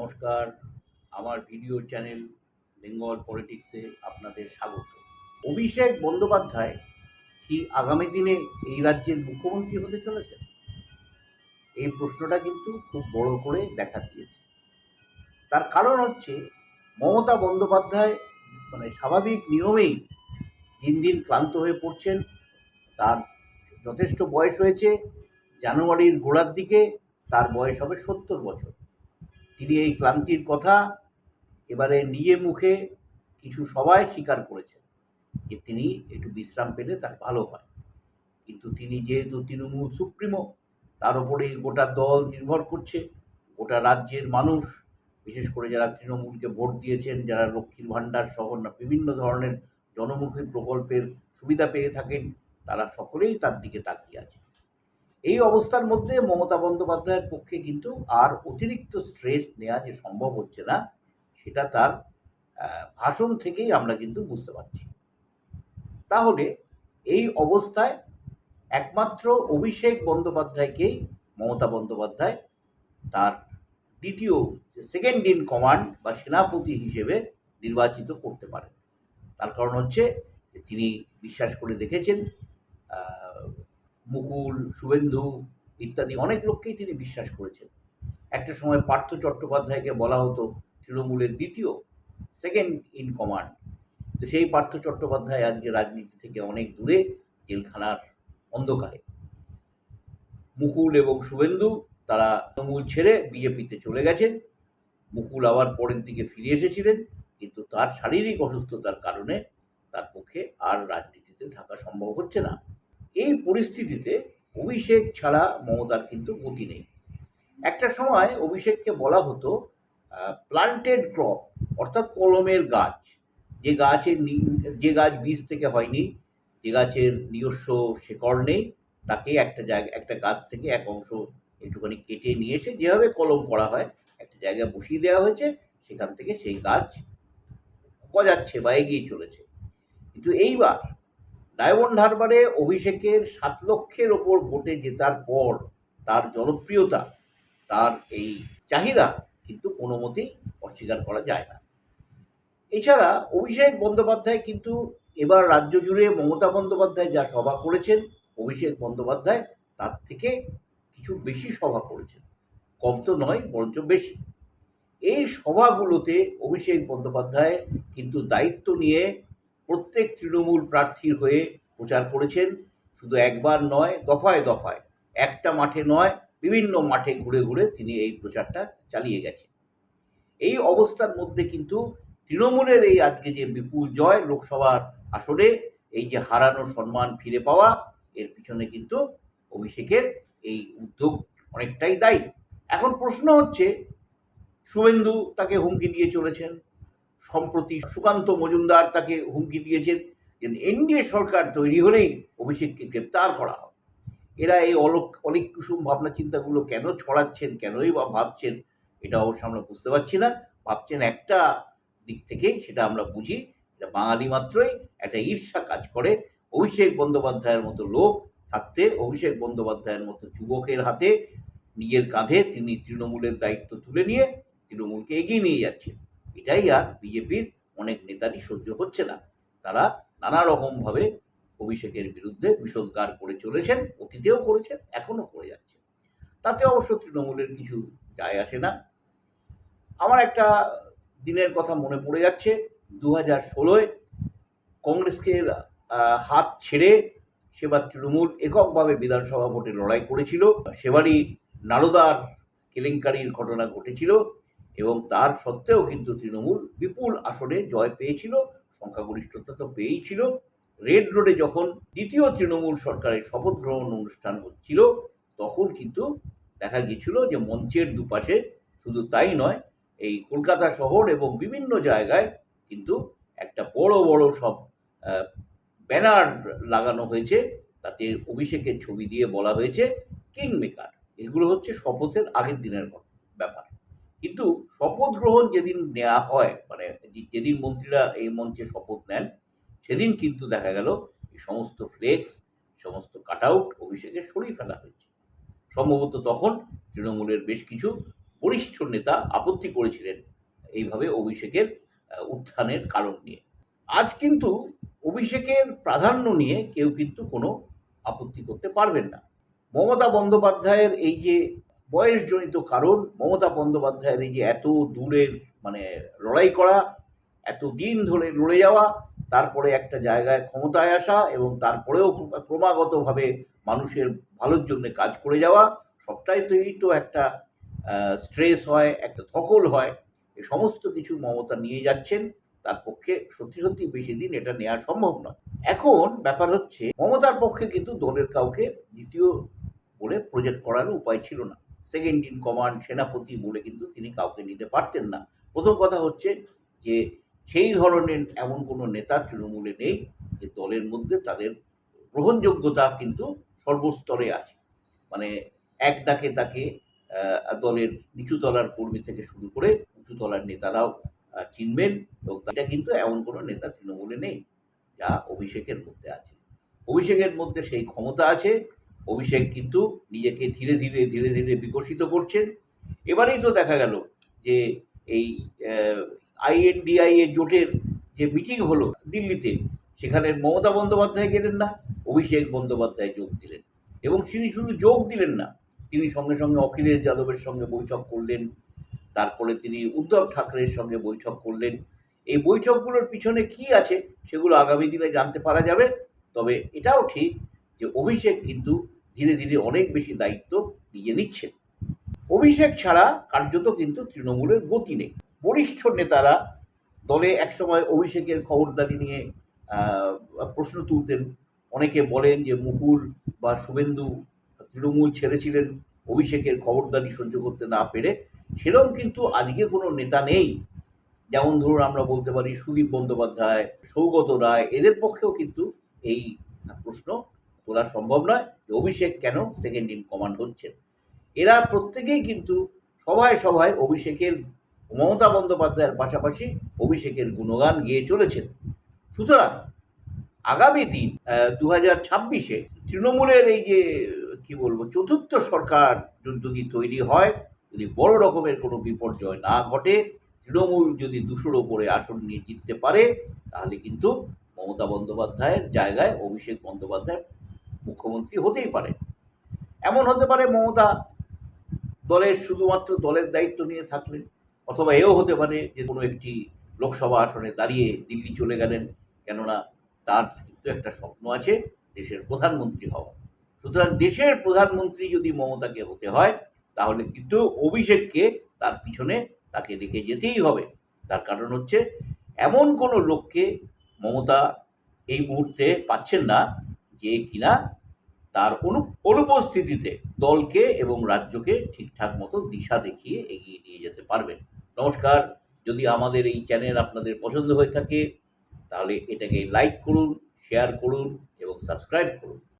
নমস্কার। আমার video channel Bengal পলিটিক্সে আপনাদের স্বাগত। অভিষেক বন্দ্যোপাধ্যায় কি আগামী দিনে এই রাজ্যের মুখ্যমন্ত্রী হতে চলেছে এই প্রশ্নটা কিন্তু খুব বড় করে দেখা দিয়েছে। তার কারণ হচ্ছে, মমতা বন্দ্যোপাধ্যায় মানে স্বাভাবিক নিয়মেই দিন দিন ক্লান্ত হয়ে পড়ছেন। তার যথেষ্ট বয়স হয়েছে, জানুয়ারির গোড়ার দিকে তার বয়স হবে সত্তর বছর। তিনি এই ক্লান্তির কথা এবারে নিজে মুখে কিছু সবাই স্বীকার করেছেন যে তিনি একটু বিশ্রাম পেলে তার ভালো হয়। কিন্তু তিনি যেহেতু তৃণমূল সুপ্রিমো, তার উপরে গোটা দল নির্ভর করছে। গোটা রাজ্যের মানুষ, বিশেষ করে যারা তৃণমূলকে ভোট দিয়েছেন, যারা লক্ষ্মীর ভাণ্ডার সহ বিভিন্ন ধরনের জনমুখী প্রকল্পের সুবিধা পেয়ে থাকেন, তারা সকলেই তার দিকে তাকিয়ে আছে। এই অবস্থার মধ্যে মমতা বন্দ্যোপাধ্যায়ের পক্ষে কিন্তু আর অতিরিক্ত স্ট্রেস নেওয়া যে সম্ভব হচ্ছে না, সেটা তার ভাষণ থেকেই আমরা কিন্তু বুঝতে পারছি। তাহলে এই অবস্থায় একমাত্র অভিষেক বন্দ্যোপাধ্যায়কেই মমতা বন্দ্যোপাধ্যায় তার দ্বিতীয় সেকেন্ড ইন কমান্ড বা সেনাপতি হিসেবে নির্বাচিত করতে পারেন। তার কারণ হচ্ছে তিনি বিশ্বাস করে দেখেছেন মুকুল, শুভেন্দু ইত্যাদি অনেক লোককেই তিনি বিশ্বাস করেছেন। একটা সময় পার্থ চট্টোপাধ্যায়কে বলা হতো তৃণমূলের দ্বিতীয় সেকেন্ড ইন কমান্ড তো সেই পার্থ চট্টোপাধ্যায় আজকে রাজনীতি থেকে অনেক দূরে, জেলখানার অন্ধকারে। মুকুল এবং শুভেন্দু তারা তৃণমূল ছেড়ে বিজেপিতে চলে গেছেন। মুকুল আবার পরের দিকে ফিরে এসেছিলেন, কিন্তু তার শারীরিক অসুস্থতার কারণে তার পক্ষে আর রাজনীতিতে থাকা সম্ভব হচ্ছে না। এই পরিস্থিতিতে অভিষেক ছাড়া মমতার কিন্তু গতি নেই। একটা সময় অভিষেককে বলা হতো প্লান্টেড ক্রপ অর্থাৎ কলমের গাছ। যে গাছের যে গাছ বীজ থেকে হয়নি, যে গাছের নিজস্ব শেকড় নেই, তাকে একটা জায়গা, একটা গাছ থেকে এক অংশ একটুখানি কেটে নিয়ে এসে যেভাবে কলম করা হয়, একটা জায়গায় বসিয়ে দেওয়া হয়েছে, সেখান থেকে সেই গাছ গজাচ্ছে বা এগিয়ে চলেছে। কিন্তু এইবার ডায়মন্ড হারবারে অভিষেকের সাত লক্ষের ওপর ভোটে জেতার পর তার জনপ্রিয়তা, তার এই চাহিদা কিন্তু কোনো মতেই অস্বীকার করা যায় না। এছাড়া অভিষেক বন্দ্যোপাধ্যায় কিন্তু এবার রাজ্য জুড়ে মমতা বন্দ্যোপাধ্যায় যা সভা করেছেন, অভিষেক বন্দ্যোপাধ্যায় তার থেকে কিছু বেশি সভা করেছেন, কম তো নয়, বরঞ্চ বেশি। এই সভাগুলোতে অভিষেক বন্দ্যোপাধ্যায় কিন্তু দায়িত্ব নিয়ে প্রত্যেক তৃণমূল প্রার্থীর হয়ে প্রচার করেছেন, শুধু একবার নয়, দফায় দফায়। একটা মাঠে নয়, বিভিন্ন মাঠে ঘুরে ঘুরে তিনি এই প্রচারটা চালিয়ে গেছেন। এই অবস্থার মধ্যে কিন্তু তৃণমূলের এই আজকে যে বিপুল জয় লোকসভার আসরে, এই যে হারানো সম্মান ফিরে পাওয়া, এর পিছনে কিন্তু অভিষেকের এই উদ্যোগ অনেকটাই দায়ী। এখন প্রশ্ন হচ্ছে, শুভেন্দু তাকে হুমকি দিয়ে চলেছেন। সম্প্রতি সুকান্ত মজুমদার তাকে হুমকি দিয়েছেন যে এনডিএ সরকার তৈরি হলেই অভিষেককে গ্রেপ্তার করা হবে। এরা এই অলোক অনেক কুসুম ভাবনা চিন্তাগুলো কেন ছড়াচ্ছেন, কেনই বা ভাবছেন, এটা অবশ্য আমরা বুঝতে পারছি না। ভাবছেন একটা দিক থেকেই সেটা আমরা বুঝি, এটা বাঙালি মাত্রই, একটা ঈর্ষা কাজ করে। অভিষেক বন্দ্যোপাধ্যায়ের মতো লোক থাকতে, অভিষেক বন্দ্যোপাধ্যায়ের মতো যুবকের হাতে নিজের কাঁধে তিনি তৃণমূলের দায়িত্ব তুলে নিয়ে তৃণমূলকে এগিয়ে নিয়ে যাচ্ছেন। এটাই আর বিজেপির অনেক নেতারই সহ্য হচ্ছে না। তারা নানা রকমভাবে অভিষেকের বিরুদ্ধে বিষোদ্গার করে চলেছেন, অতীতেও করেছেন, এখনও করে যাচ্ছে। তাতে অবশ্য তৃণমূলের কিছু যায় আসে না। আমার একটা দিনের কথা মনে পড়ে যাচ্ছে। দু হাজার ষোলোয় কংগ্রেসকে হাত ছেড়ে সেবার তৃণমূল এককভাবে বিধানসভা ভোটে লড়াই করেছিল। সেবারই নারদার কেলেঙ্কারির ঘটনা ঘটেছিল। এবং তার সত্ত্বেও কিন্তু তৃণমূল বিপুল আসনে জয় পেয়েছিল, সংখ্যাগরিষ্ঠতা তো পেয়েই ছিল। রেড রোডে যখন দ্বিতীয় তৃণমূল সরকারের শপথ গ্রহণ অনুষ্ঠান হচ্ছিল, তখন কিন্তু দেখা গিয়েছিল যে মঞ্চের দুপাশে শুধু তাই নয়, এই কলকাতা শহর এবং বিভিন্ন জায়গায় কিন্তু একটা বড় বড় সব ব্যানার লাগানো হয়েছে। তাতে অভিষেকের ছবি দিয়ে বলা হয়েছে কিং মেকার এগুলো হচ্ছে শপথের আগের দিনের ব্যাপার। কিন্তু শপথ গ্রহণ যেদিন নেওয়া হয় মানে যেদিন মন্ত্রীরা এই মঞ্চে শপথ নেন, সেদিন কিন্তু দেখা গেল এই সমস্ত ফ্লেক্স সমস্ত কাট আউট অভিষেকের সরিয়ে ফেলা হয়েছে। সম্ভবত তখন তৃণমূলের বেশ কিছু বরিষ্ঠ নেতা আপত্তি করেছিলেন এইভাবে অভিষেকের উত্থানের কারণ নিয়ে। আজ কিন্তু অভিষেকের প্রাধান্য নিয়ে কেউ কিন্তু কোনো আপত্তি করতে পারবেন না। মমতা বন্দ্যোপাধ্যায়ের এই যে বয়সজনিত কারণ, মমতা বন্দ্যোপাধ্যায়ের এই যে এত দূরের মানে লড়াই করা, এত দিন ধরে লড়ে যাওয়া, তারপরে একটা জায়গায় ক্ষমতায় আসা এবং তারপরেও ক্রমাগতভাবে মানুষের ভালোর জন্য কাজ করে যাওয়া, সবটাই তো এই তো একটা স্ট্রেস হয়, একটা ধকল হয়। এ সমস্ত কিছু মমতা নিয়ে যাচ্ছেন, তার পক্ষে সত্যি সত্যি বেশি দিন এটা নেওয়া সম্ভব নয়। এখন ব্যাপার হচ্ছে, মমতার পক্ষে কিন্তু দলের কাউকে দ্বিতীয় বলে প্রজেক্ট করার উপায় ছিল না। সেকেন্ড ইন কমান্ড সেনাপতি বলে কিন্তু তিনি কাউকে নিতে পারতেন না। প্রথম কথা হচ্ছে যে, সেই ধরনের এমন কোনো নেতা তৃণমূলে নেই যে, দলের মধ্যে তাদের গ্রহণযোগ্যতা কিন্তু সর্বস্তরে আছে। মানে এক ডাকে তাকে দলের নিচু তলার কর্মী থেকে শুরু করে উঁচুতলার নেতারাও চিনবেন এবং এটা কিন্তু এমন কোনো নেতা তৃণমূলে নেই যা অভিষেকের মধ্যে আছে। অভিষেকের মধ্যে সেই ক্ষমতা আছে। অভিষেক কিন্তু নিজেকে ধীরে ধীরে ধীরে ধীরে বিকশিত করছেন। এবারেই তো দেখা গেল যে এই আইএনডিআই এর জোটের যে মিটিং হলো দিল্লিতে, সেখানে মমতা বন্দ্যোপাধ্যায় গেলেন না, অভিষেক বন্দ্যোপাধ্যায় যোগ দিলেন এবং তিনি শুধু যোগ দিলেন না, তিনি সঙ্গে সঙ্গে অখিলেশ যাদবের সঙ্গে বৈঠক করলেন, তারপরে তিনি উদ্ধব ঠাকরের সঙ্গে বৈঠক করলেন। এই বৈঠকগুলোর পিছনে কি আছে, সেগুলো আগামী দিনে জানতে পারা যাবে, তবে এটাও ঠিক যে অভিষেক কিন্তু ধীরে ধীরে অনেক বেশি দায়িত্ব নিয়ে নিচ্ছেন। অভিষেক ছাড়া কার্যত কিন্তু তৃণমূলের গতি নেই। বরিষ্ঠ নেতারা দলে একসময় অভিষেকের খবরদারি নিয়ে প্রশ্ন তুলতেন। অনেকে বলেন যে মুকুল বা শুভেন্দু তৃণমূল ছেড়েছিলেন, অভিষেকের খবরদারি সহ্য করতে না পেরে। সেরকম কিন্তু আজকে কোনো নেতা নেই। যেমন ধরুন আমরা বলতে পারি সুদীপ বন্দ্যোপাধ্যায়, সৌগত রায়, এদের পক্ষেও কিন্তু এই প্রশ্ন তোলা সম্ভব নয় যে অভিষেক কেন সেকেন্ড ইন কমান্ড হচ্ছেন। এরা প্রত্যেকেই কিন্তু সভায় সভায় অভিষেকের, মমতা বন্দ্যোপাধ্যায়ের পাশাপাশি অভিষেকের গুণগান গেয়ে চলেছেন। সুতরাং আগামী দিন দু হাজার ছাব্বিশে তৃণমূলের এই যে, কি বলব, চতুর্থ সরকার যদি তৈরি হয়, যদি বড় রকমের কোনো বিপর্যয় না ঘটে, তৃণমূল যদি দুশোর ওপরে আসন নিয়ে জিততে পারে, তাহলে কিন্তু মমতা বন্দ্যোপাধ্যায়ের জায়গায় অভিষেক বন্দ্যোপাধ্যায় মুখ্যমন্ত্রী হতেই পারে এমন হতে পারে মমতা দলের শুধুমাত্র দলের দায়িত্ব নিয়ে থাকলেন, অথবা এও হতে পারে যে কোনো একটি লোকসভা আসনে দাঁড়িয়ে দিল্লি চলে গেলেন, কেননা তার কিন্তু একটা স্বপ্ন আছে দেশের প্রধানমন্ত্রী হওয়া সুতরাং দেশের প্রধানমন্ত্রী যদি মমতাকে হতে হয়, তাহলে কিন্তু অভিষেককে তার পিছনে তাকে রেখে যেতেই হবে। তার কারণ হচ্ছে, এমন কোনো লোককে মমতা এই মুহূর্তে পাচ্ছেন না যে কিনা তার অনু, অনুপস্থিতিতে দলকে এবং রাজ্যকে ঠিকঠাক মতো দিশা দেখিয়ে এগিয়ে নিয়ে যেতে পারবেন। নমস্কার। যদি আমাদের এই চ্যানেল আপনাদের পছন্দ হয়ে থাকে, তাহলে এটাকে লাইক করুন, শেয়ার করুন এবং সাবস্ক্রাইব করুন।